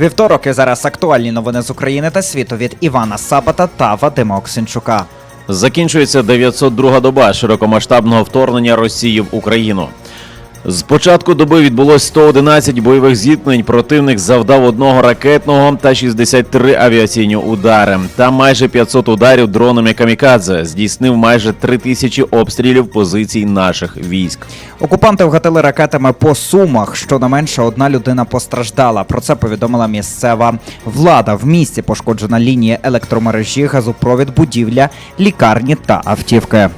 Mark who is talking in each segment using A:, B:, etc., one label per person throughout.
A: Вівторок і зараз актуальні новини з України та світу від Івана Сапата та Вадима Оксенчука.
B: Закінчується 902 доба широкомасштабного вторгнення Росії в Україну. З початку доби відбулось 111 бойових зіткнень. Противник завдав одного ракетного та 63 авіаційні удари. Та майже 500 ударів дронами камікадзе. Здійснив майже 3000 обстрілів позицій наших військ.
A: Окупанти вгатили ракетами по сумах. Щонайменше одна людина постраждала. Про це повідомила місцева влада. В місті пошкоджена лінія електромережі, газопровід, будівля, лікарні та автівки.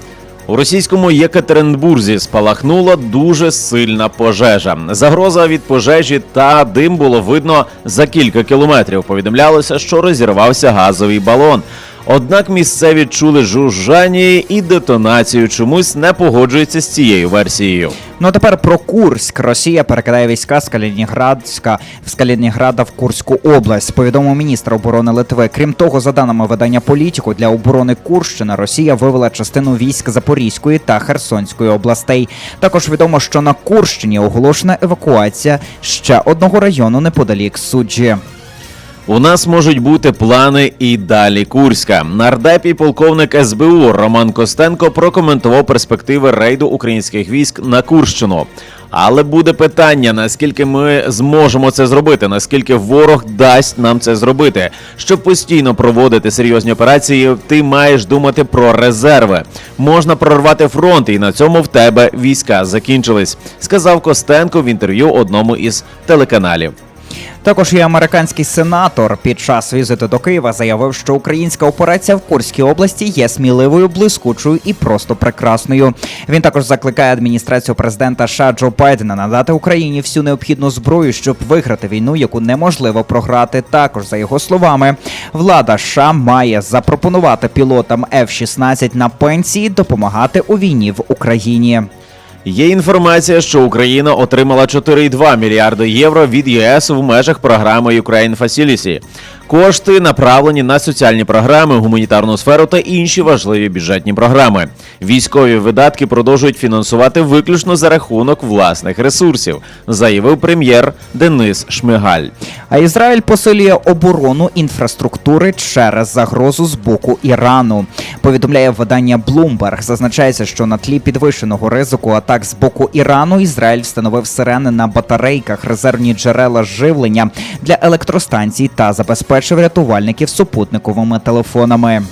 B: У російському Єкатеринбурзі спалахнула дуже сильна пожежа. Загроза від пожежі та дим було видно за кілька кілометрів. Повідомлялося, що розірвався газовий балон. Однак місцеві чули жужжання і детонацію чомусь не погоджуються з цією версією.
A: Ну а тепер про Курськ. Росія перекидає війська з Калінінградська з Калінінграда в Курську область. Повідомив міністр оборони Литви. Крім того, за даними видання політику для оборони Курщини, Росія вивела частину військ Запорізької та Херсонської областей. Також відомо, що на Курщині оголошена евакуація ще одного району неподалік суджі.
B: У нас можуть бути плани і далі Курська. Нардеп і полковник СБУ Роман Костенко прокоментував перспективи рейду українських військ на Курщину. Але буде питання, наскільки ми зможемо це зробити, наскільки ворог дасть нам це зробити. Щоб постійно проводити серйозні операції, ти маєш думати про резерви. Можна прорвати фронт, і на цьому в тебе війська закінчились, сказав Костенко в інтерв'ю одному із телеканалів.
A: Також і американський сенатор під час візиту до Києва заявив, що українська операція в Курській області є сміливою, блискучою і просто прекрасною. Він також закликає адміністрацію президента США Джо Байдена надати Україні всю необхідну зброю, щоб виграти війну, яку неможливо програти. Також за його словами, влада США має запропонувати пілотам F-16 на пенсії допомагати у війні в Україні.
B: Є інформація, що Україна отримала 4,2 мільярди євро від ЄС в межах програми Ukraine Facility. Кошти направлені на соціальні програми, гуманітарну сферу та інші важливі бюджетні програми. Військові видатки продовжують фінансувати виключно за рахунок власних ресурсів, заявив прем'єр Денис Шмигаль.
A: А Ізраїль посилює оборону інфраструктури через загрозу з боку Ірану. Повідомляє видання Bloomberg. Зазначається, що на тлі підвищеного ризику атак з боку Ірану Ізраїль встановив сирени на батарейках, резервні джерела живлення для електростанцій та забезпечив рятувальників супутниковими телефонами.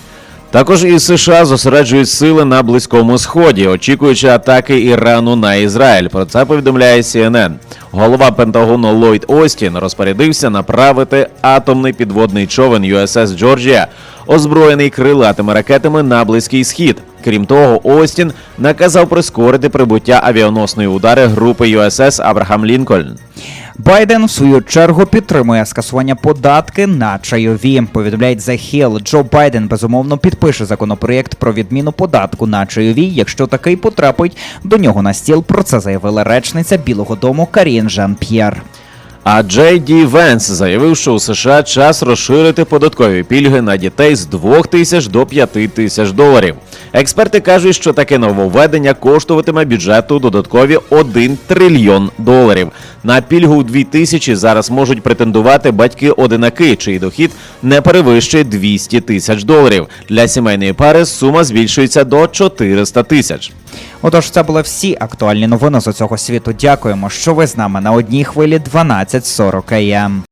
B: Також і США зосереджують сили на близькому сході, очікуючи атаки Ірану на Ізраїль. Про це повідомляє CNN. Голова Пентагону Ллойд Остін розпорядився направити атомний підводний човен USS Джорджія, озброєний крилатими ракетами на близький схід. Крім того, Остін наказав прискорити прибуття авіаносної удари групи USS Абрахам Лінкольн.
A: Байден в свою чергу підтримує скасування податки на чайові. Повідомляють The Hill. Джо Байден безумовно підпише законопроєкт про відміну податку на чайові, якщо такий потрапить до нього на стіл. Про це заявила речниця Білого Дому Карін Жан П'єр.
B: А Джей Ді Венс заявив, що у США час розширити податкові пільги на дітей з 2 тисяч до 5 тисяч доларів. Експерти кажуть, що таке нововведення коштуватиме бюджету додаткові 1 трильйон доларів. На пільгу у 2 тисячі зараз можуть претендувати батьки-одинаки, чий дохід не перевищує 200 тисяч доларів. Для сімейної пари сума збільшується до 400 тисяч.
A: Отож, це були всі актуальні новини з усього світу. Дякуємо, що ви з нами на одній хвилі 12.40 АМ.